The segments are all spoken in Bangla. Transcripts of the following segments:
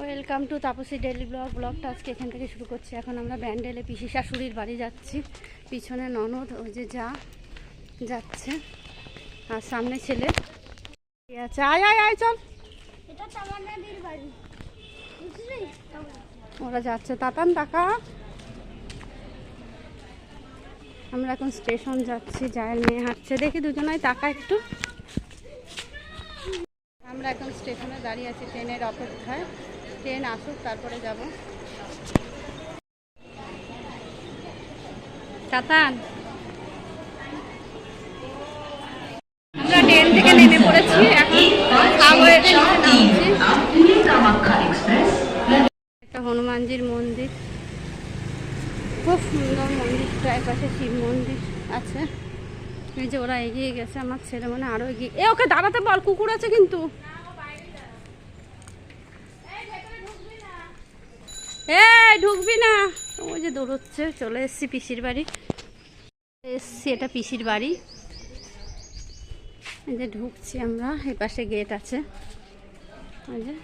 Welcome to Tapasi daily blog. ব্লগটা আজকে এখান থেকে শুরু করছি। এখন আমরা ব্যান্ডেলে পিসি শাশুড়ির বাড়ি যাচ্ছি। পিছনে ননদ ওই যে যা যাচ্ছে। আর সামনে ছেলে। আয় আয় আয় চল। ওরা যাচ্ছে। তাতান টাকা আমরা এখন স্টেশন যাচ্ছি। জায়ের মেয়ে হাঁটছে। দেখি দুজনাই টাকা একটু। আমরা এখন স্টেশনে দাঁড়িয়ে আছি ট্রেনের অপেক্ষায়। ট্রেন আসুক, তারপরে যাব। তাতান আমরা ট্রেন থেকে নেমে পড়েছি একটা হনুমানজির মন্দির। খুব সুন্দর মন্দিরটা পাশে শিব মন্দির আছে। এই যে ওরা এগিয়ে গেছে, আমার ছেলে মানে আরও এগিয়ে এ, ওকে দাঁড়াতে বল, কুকুর আছে কিন্তু। এই ঢুকবি না। ওই যে দৌড়চ্ছে চলে এসছি পিসির বাড়ি। এসছি এটা পিসির বাড়ি। এই যে ঢুকছি আমরা এই পাশে গেট আছে। ওই যে।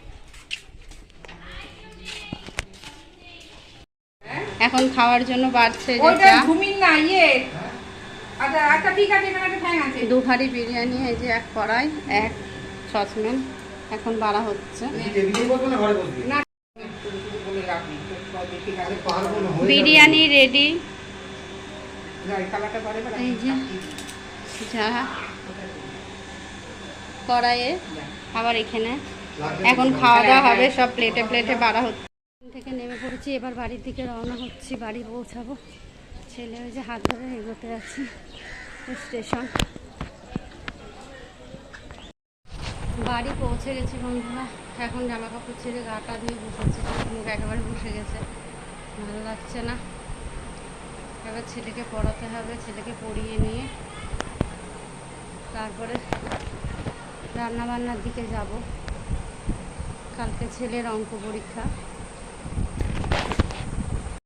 এখন খাওয়ার জন্য বাড়ছে ইয়ে। আচ্ছা আচ্ছা দু হাঁড়ি বিরিয়ানি এই যে এক কড়াই এক সসম্যান এখন বাড়া হচ্ছে। বিরিয়ানি রেডি এই যা। কড়াইয়ে আবার এখানে। এখন খাওয়া দাওয়া হবে সব প্লেটে প্লেটে বাড়া হচ্ছে। থেকে নেমে পড়েছি এবার বাড়ির দিকে রওনা হচ্ছি বাড়ি পৌঁছাবো। ছেলে ওই যে হাত ধরে এগোতে আছে স্টেশন বাড়ি পৌঁছে গেছি বন্ধুরা। এখন জামা কাপড় ছেড়ে গাটা দিয়ে বসেছি, মুখ একেবারে বসে গেছে। ভালো লাগছে না। এবার ছেলেকে পড়াতে হবে, ছেলেকে পড়িয়ে নিয়ে তারপরে রান্না বান্নার দিকে যাব। কালকে ছেলের অঙ্ক পরীক্ষা।